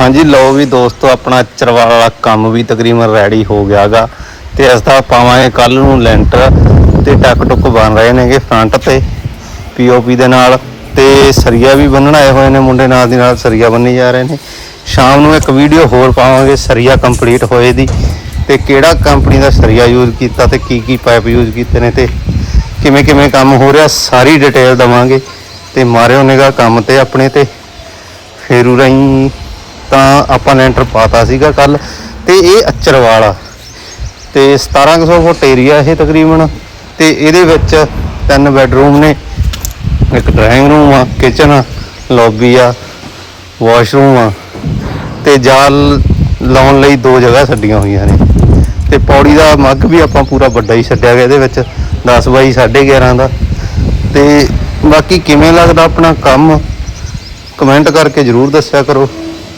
ਹਾਂਜੀ, ਲਓ ਵੀ ਦੋਸਤੋ, ਆਪਣਾ ਚਰਵਾਲ ਵਾਲਾ ਕੰਮ ਵੀ ਤਕਰੀਬਨ ਰੈਡੀ ਹੋ ਗਿਆਗਾ ਤੇ ਇਸ ਦਾ ਪਾਵਾਂਗੇ ਕੱਲ ਨੂੰ ਲੈਂਟਰ ਤੇ ਟੱਕ ਟੁੱਕ ਬਣ ਰਹੇ ਨੇਗੇ ਫਰੰਟ ਤੇ ਪੀਓਪੀ ਦੇ ਨਾਲ। ਤੇ ਸਰੀਆ ਵੀ ਬੰਨਣ ਆਏ ਹੋਏ ਨੇ, ਮੁੰਡੇ ਨਾਲ ਦੀ ਨਾਲ ਸਰੀਆ ਬੰਨੀ ਜਾ ਰਹੇ ਨੇ। ਸ਼ਾਮ ਨੂੰ ਇੱਕ ਵੀਡੀਓ ਹੋਰ ਪਾਵਾਂਗੇ, ਸਰੀਆ ਕੰਪਲੀਟ ਹੋਏ ਦੀ। ਤੇ ਕਿਹੜਾ ਕੰਪਨੀ ਦਾ ਸਰੀਆ ਯੂਜ਼ ਕੀਤਾ ਤੇ ਕੀ ਕੀ ਪਾਈਪ ਯੂਜ਼ ਕੀਤੇ ਨੇ ਤੇ ਕਿਵੇਂ ਕਿਵੇਂ ਕੰਮ ਹੋ ਰਿਹਾ, ਸਾਰੀ ਡਿਟੇਲ ਦਵਾਂਗੇ। ਤੇ ਮਾਰਿਓ ਨਿਗਾ ਕੰਮ ਤੇ ਆਪਣੇ ਤੇ। ਫੇਰੂ ਰਹੀ ਤਾਂ ਆਪਾਂ ਲੈਂਟਰ ਪਾਤਾ ਸੀਗਾ ਕੱਲ ਤੇ ਇਹ ਅਚਰਵਾਲ ਆ। ਤੇ 1700 ਫੁੱਟ ਏਰੀਆ ਇਹ ਤਕਰੀਬਨ। ਤੇ ਇਹਦੇ ਵਿੱਚ ਤਿੰਨ ਬੈੱਡਰੂਮ ਨੇ। ਇੱਕ ਡਰਾਇੰਗ ਰੂਮ ਆ ਕਿਚਨ ਆ ਲੌਬੀ ਆ ਵਾਸ਼ਰੂਮ ਆ। ਤੇ ਜਾਲ ਲਾਉਣ ਲਈ ਦੋ ਜਗ੍ਹਾ ਛੱਡੀਆਂ ਹੋਈਆਂ ਨੇ। ਤੇ ਪੌੜੀ ਦਾ ਮੱਗ ਵੀ ਆਪਾਂ ਪੂਰਾ ਵੱਡਾ ਹੀ ਛੱਡਿਆ ਗਿਆ ਇਹਦੇ ਵਿੱਚ। 10 ਬਾਈ 11.5 ਦਾ। ਤੇ ਬਾਕੀ ਕਿਵੇਂ ਲੱਗਦਾ ਆਪਣਾ ਕੰਮ? ਕਮੈਂਟ ਕਰਕੇ ਜਰੂਰ ਦੱਸਿਆ ਕਰੋ।